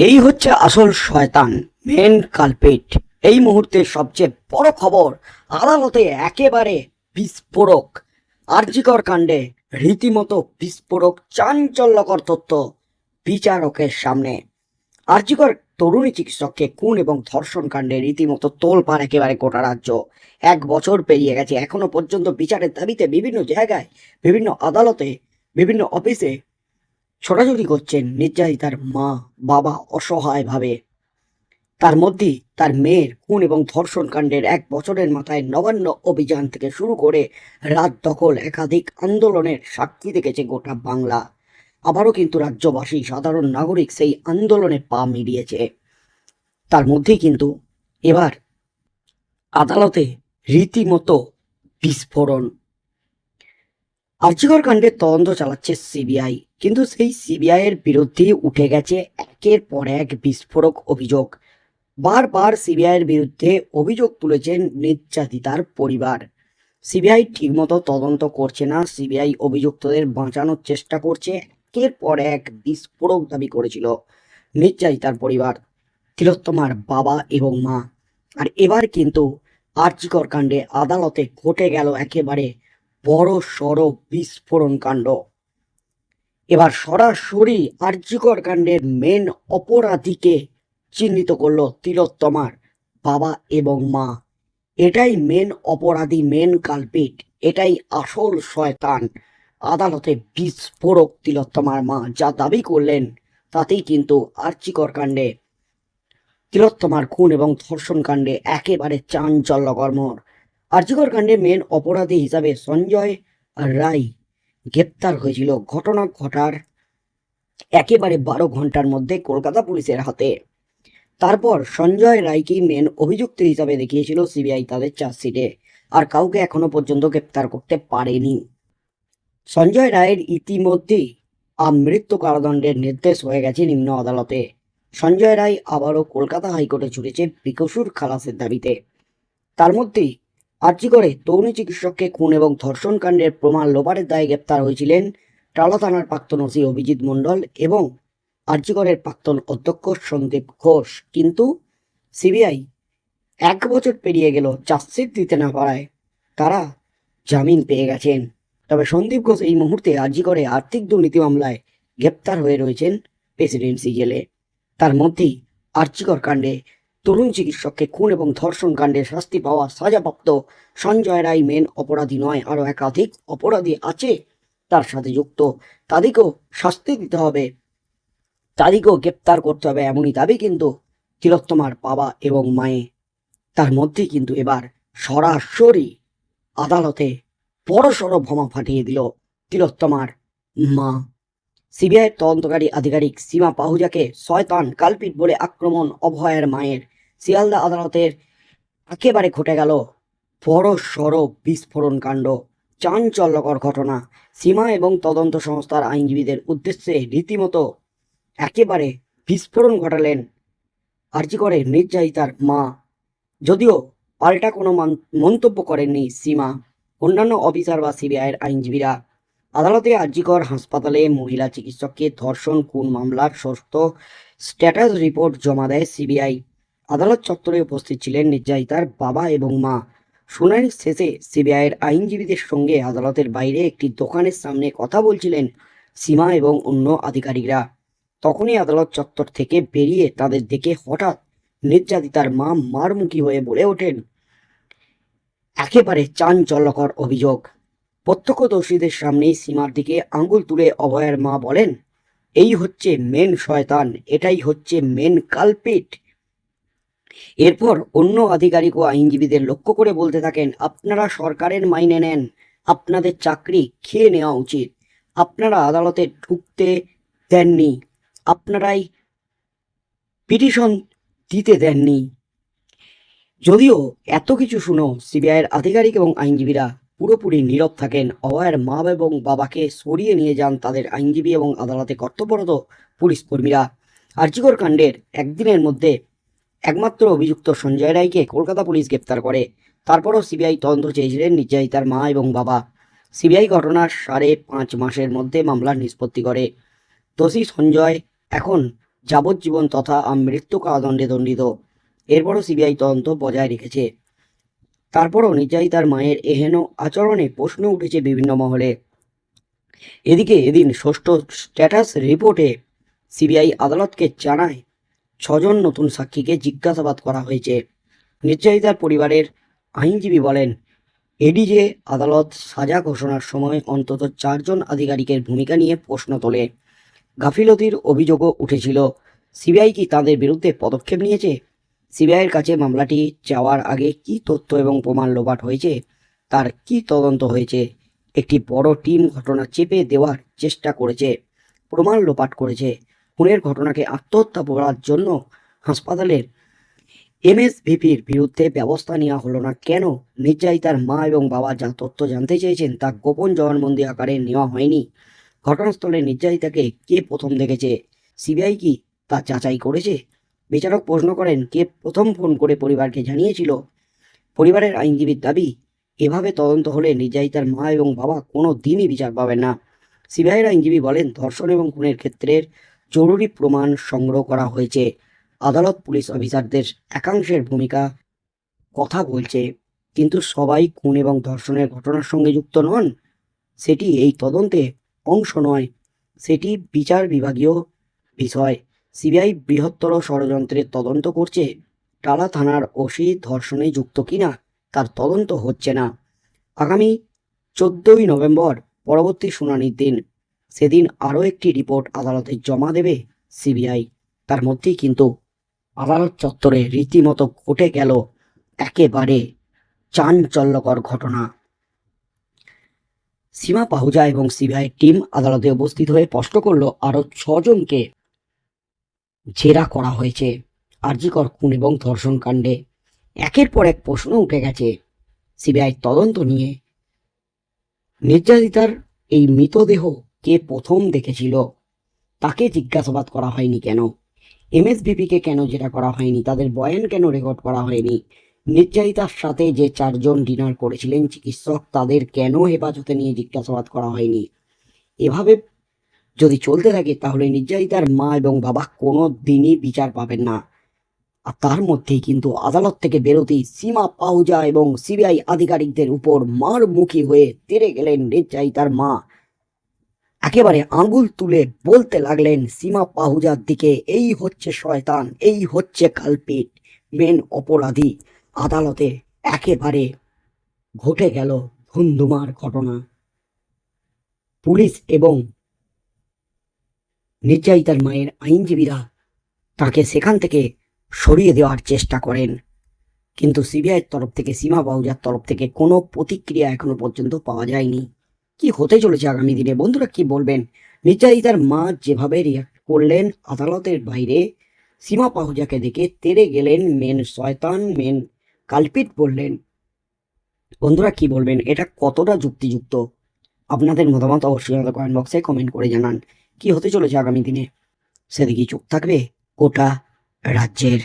এই হচ্ছে আসল শয়তান মেন কালপেট এই মুহূর্তের সবচেয়ে বড় খবর, আদালতে একেবারে বিস্ফোরক, আর্জিকর কাণ্ডে রীতিমতো বিস্ফোরক চাঞ্চল্যকর তথ্য বিচারকের সামনে। আর্জিকর তরুণী চিকিৎসককে খুন এবং ধর্ষণ কাণ্ডে রীতিমতো তোলপাড় একেবারে গোটা রাজ্য। এক বছর পেরিয়ে গেছে, এখনও পর্যন্ত বিচারের দাবিতে বিভিন্ন জায়গায়, বিভিন্ন আদালতে, বিভিন্ন অফিসে ছোটাছুটি করছেন নির্যাতিতার মা, বাবা অসহায়ভাবে। তার মধ্যেই তার মেয়ের খুন এবং ধর্ষণ কাণ্ডের এক বছরের মাথায় নবান্ন অভিযান থেকে শুরু করে রাত দখল একাধিক আন্দোলনের সাক্ষী দেখেছে গোটা বাংলা। আবারও কিন্তু রাজ্যবাসী, সাধারণ নাগরিক সেই আন্দোলনে পা মিলিয়েছে। তার মধ্যেই কিন্তু এবার আদালতে রীতিমতো বিস্ফোরণ। আর্যিকর কাণ্ডের তদন্ত চালাচ্ছে সিবিআই। কিন্তু সেই সিবিআই এর বিরুদ্ধে উঠে গেছে একের পর এক বিস্ফোরক অভিযোগ। বারবার সিবিআই এর বিরুদ্ধে অভিযোগ তুলেছেন নির্যাতিতার পরিবার। সিবিআই ঠিকমতো তদন্ত করছে না, সিবিআই অভিযুক্তদের বাঁচানোর চেষ্টা করছে, একের পর এক বিস্ফোরক দাবি করেছিল নির্যাতিতার পরিবার, তিলোত্তমার বাবা এবং মা। আর এবার কিন্তু আর্যিকর কাণ্ডে আদালতে ঘটে গেল একেবারে বড় সড় বিস্ফোরণ কাণ্ড। এবার সরাসরি আর্যিকর কাণ্ডের মেন অপরাধীকে চিহ্নিত করল তিলোত্তমার বাবা এবং মা। এটাই মেন অপরাধী মেন কালপিট এটাই আসল শয়তান। আদালতে বিস্ফোরক তিলোত্তমার মা যা দাবি করলেন তাতেই কিন্তু আর্যিকর কাণ্ডে। তিলোত্তমার খুন এবং ধর্ষণ কাণ্ডে একেবারে চাঞ্চল্যকর মোড়। আর্যিকর কাণ্ডে মেন অপরাধী হিসাবে সঞ্জয় রায় গ্রেপ্তার হয়েছিল। ঘটনা ঘটার একেবারে বারো ঘণ্টার মধ্যে কলকাতা পুলিশের হাতে। তারপর সঞ্জয় রায়কে মেন অভিযুক্ত হিসাবে দেখিয়েছিল সিবিআই তাদের চার্জশিটে আর কাউকে এখনও পর্যন্ত গ্রেপ্তার করতে পারেনি। সঞ্জয় রায়ের ইতিমধ্যেই আমৃত্যু কারাদণ্ডের নির্দেশ হয়ে গেছে নিম্ন আদালতে। সঞ্জয় রায় আবারও কলকাতা হাইকোর্টে ছুটেছে বিকসুর খালাসের দাবিতে। তার মধ্যেই আর্জি করে? তরুণী চিকিৎসককে খুন এবং ধর্ষণ কাণ্ডের প্রমাণ লোপারের দায়ে গ্রেপ্তার হয়েছিলেন টালা থানার প্রাক্তন ওসি অভিজিৎ মণ্ডল এবং আর্জিকরের প্রাক্তন অধ্যক্ষ সন্দীপ ঘোষ। কিন্তু সিবিআই এক বছর পেরিয়ে গেল চার্জশিট দিতে না পারায় তারা জামিন পেয়ে গেছেন। তবে সন্দীপ ঘোষ এই মুহূর্তে আর্জি করে আর্থিক দুর্নীতি মামলায় গ্রেপ্তার হয়ে রয়েছেন প্রেসিডেন্সি জেলে। তার মধ্যেই আর্জিকর কাণ্ডে তরুণ চিকিৎসককে খুন এবং ধর্ষণ কাণ্ডে শাস্তি পাওয়া সাজাপ্রাপ্ত সঞ্জয় রায় মেন অপরাধী নয়, আরও একাধিক অপরাধী আছে তার সাথে যুক্ত। তাদেরকেও শাস্তি দিতে হবে, তাদেরকেও গ্রেপ্তার করতে হবে এমনই দাবি কিন্তু তিলোত্তমার বাবা এবং মায়ে। তার মধ্যে কিন্তু এবার সরাসরি আদালতে বড়সড় বোমা ফাটিয়ে দিল তিলোত্তমার মা। সিবিআই তদন্তকারী আধিকারিক সীমা পাহুজাকে শয়তান কালপিট বলে আক্রমণ অভয়ের মায়ের শিয়ালদা আদালতের একেবারে ঘটে গেল বড় সড় বিস্ফোরণ কাণ্ড। চাঞ্চল্যকর ঘটনা। সীমা এবং তদন্ত সংস্থার আইনজীবীদের উদ্দেশ্যে রীতিমতো একেবারে বিস্ফোরণ ঘটালেন আর্জিকরে নির্যাতিতার মা। যদিও পাল্টা কোনো মান- মন্তব্য করেননি সীমা। অন্যান্য অফিসার বা সিবিআইয়ের আইনজীবীরা আদালতে আর্জিকর হাসপাতালে মহিলা চিকিৎসককে ধর্ষণ, খুন মামলার ষষ্ঠ স্ট্যাটাস রিপোর্ট জমা দেয় সিবিআই। আদালত চত্বরে উপস্থিত ছিলেন নির্যাতিতার বাবা এবং মা। শুনানি শেষে সিবিআইয়ের আইনজীবীদের সঙ্গে আদালতের বাইরে একটি দোকানের সামনে কথা বলছিলেন সীমা এবং অন্য আধিকারিকরা। তখনই আদালত চত্বর থেকে বেরিয়ে তাদের দেখে হঠাৎ নির্যাতিতার মা মারমুখী হয়ে বলে ওঠেন, একেবারে চাঞ্চল্যকর অভিযোগ। প্রত্যক্ষদর্শীদের সামনেই সীমার দিকে আঙ্গুল তুলে অভয়ের মা বলেন, এই হচ্ছে মেন শয়তান, এটাই হচ্ছে মেন কালপিট। এরপর অন্য আধিকারিক ও আইনজীবীদের লক্ষ্য করে বলতে থাকেন, আপনারা সরকারের মাইনে নেন, আপনাদের চাকরি খেয়ে নেওয়া উচিত। আপনারা আদালতে ঢুকতে দেননি, আপনারাই পিটিশন দিতে দেননি। যদিও এত কিছু শুনো সিবিআইয়ের আধিকারিক এবং আইনজীবীরা পুরোপুরি নীরব থাকেন। অভয়ের মা এবং বাবাকে সরিয়ে নিয়ে যান তাদের আইনজীবী এবং আদালতে কর্তব্যরত পুলিশ কর্মীরা। আর্জিকর কাণ্ডের একদিনের মধ্যে একমাত্র অভিযুক্ত সঞ্জয় রায়কে কলকাতা পুলিশ গ্রেপ্তার করে। তারপরও সিবিআই তদন্ত চেয়েছিলেন নির্যাতিতার মা এবং বাবা। সিবিআই ঘটনার সাড়ে পাঁচ মাসের মধ্যে মামলার নিষ্পত্তি করে। দোষী সঞ্জয় এখন যাবজ্জীবন তথা মৃত্যু কারাদণ্ডে দণ্ডিত। এরপরও সিবিআই তদন্ত বজায় রেখেছে। তারপরও নির্যাতিতার মায়ের এহেন আচরণে প্রশ্ন উঠেছে বিভিন্ন মহলে। এদিকে এদিন ষষ্ঠ স্ট্যাটাস রিপোর্টে সিবিআই আদালতকে জানায় ছজন নতুন সাক্ষীকে জিজ্ঞাসাবাদ করা হয়েছে। নির্যাতিতার পরিবারের আইনজীবী বলেন, এডিজে আদালত সাজা ঘোষণার সময় অন্তত চারজন আধিকারিকের ভূমিকা নিয়ে প্রশ্ন তোলে। গাফিলতির অভিযোগও উঠেছিল, সিবিআই কি তাদের বিরুদ্ধে পদক্ষেপ নিয়েছে? সিবিআইয়ের কাছে মামলাটি যাওয়ার আগে কি তথ্য এবং প্রমাণ লোপাট হয়েছে? তার কি তদন্ত হয়েছে? একটি বড় টিম ঘটনা চেপে দেওয়ার চেষ্টা করেছে, প্রমাণ লোপাট করেছে। খুনের ঘটনাকে আত্মহত্যা করার জন্য হাসপাতালের এমএসভিপির বিরুদ্ধে ব্যবস্থা নেওয়া হলো না। কেন? নির্যাতিতার মা এবং বাবা যা তথ্য জানতে চেয়েছেন তা গোপন জবানবন্দি আকারে নেওয়া হয়নি। ঘটনাস্থলে নির্যাতিতাকে কে প্রথম দেখেছে? সিবিআই কি তা যাচাই করেছে? বিচারক প্রশ্ন করেন, কে প্রথম ফোন করে পরিবারকে জানিয়েছিল? পরিবারের আইনজীবীর দাবি, এভাবে তদন্ত হলে নির্যাতিতার মা এবং বাবা কোনো দিনই বিচার পাবেন না। সিবিআইয়ের আইনজীবী বলেন, ধর্ষণ এবং খুনের ক্ষেত্রের জরুরি প্রমাণ সংগ্রহ করা হয়েছে। আদালত পুলিশ অফিসারদের একাংশের ভূমিকা কথা বলছে, কিন্তু সবাই খুন এবং ধর্ষণের ঘটনার সঙ্গে যুক্ত নন। সেটি এই তদন্তে অংশ নয়, সেটি বিচার বিভাগীয় বিষয়। সিবিআই বৃহত্তর ষড়যন্ত্রের তদন্ত করছে, টালা থানার ওসি ধর্ষণে যুক্ত কিনা তার তদন্ত হচ্ছে না। আগামী চোদ্দই নভেম্বর, পরবর্তী শুনানির দিন। সেদিন আরও একটি রিপোর্ট আদালতে জমা দেবে সিবিআই। তার মধ্যেই কিন্তু আদালত চত্বরে রীতিমতো ঘটে গেল একেবারে চাঞ্চল্যকর ঘটনা। সীমা পাহুজা এবং সিবিআই টিম আদালতে উপস্থিত হয়ে স্পষ্ট করল, আরও ছজনকে জেরা করা হয়েছে আরজিকর খুন এবং ধর্ষণ কাণ্ডে। একের পর এক প্রশ্ন উঠে গেছে সিবিআই তদন্ত নিয়ে। নির্যাতিতার এই মৃতদেহ কে প্রথম দেখেছিল? তাকে জিজ্ঞাসাবাদ করা হয়নি কেন? এম এস এমএসবিপিকে কেন যেটা করা হয়নি? তাদের বয়ান কেন রেকর্ড করা হয়নি? নির্যাতিতার সাথে যে চারজন ডিনার করেছিলেন চিকিৎসক, তাদের কেন হেফাজতে নিয়ে জিজ্ঞাসাবাদ করা হয়নি? এভাবে যদি চলতে থাকে, তাহলে নির্যাতিতার মা এবং বাবা কোনো দিনই বিচার পাবেন না। আর তার মধ্যেই কিন্তু আদালত থেকে বেরোতেই সীমা পাহুজা এবং সিবিআই আধিকারিকদের উপর মারমুখী হয়ে তেরে গেলেন নির্যাতিতার মা। একেবারে আঙ্গুল তুলে বলতে লাগলেন, সীমা পাহুজার দিকে, এই হচ্ছে শয়তান, এই হচ্ছে কালপিট মেন অপরাধী আদালতে একেবারে ঘটে গেল ধুমধুমার ঘটনা। পুলিশ এবং নির্যাতিতার মায়ের আইনজীবীরা তাকে সেখান থেকে সরিয়ে দেওয়ার চেষ্টা করেন। কিন্তু সিবিআইয়ের তরফ থেকে, সীমা বাহুজার তরফ থেকে কোনো প্রতিক্রিয়া এখনও পর্যন্ত পাওয়া যায়নি। কি হতে চলেছে আগামী দিনে? বন্ধুরা কি বলবেন? নির্যাতিতার মা যেভাবে রিয়াক্ট করলেন আদালতের বাইরে, সীমা পাহুজাকে দেখে তেরে গেলেন মেন শয়তান মেন কালপিট বললেন। বন্ধুরা কি বলবেন? এটা কতটা যুক্তিযুক্ত? আপনাদের মতামত অবশ্যই আমাদের কমেন্ট বক্সে কমেন্ট করে জানান। কি হতে চলেছে আগামী দিনে? সেদিকে চোখ থাকবে গোটা রাজ্যের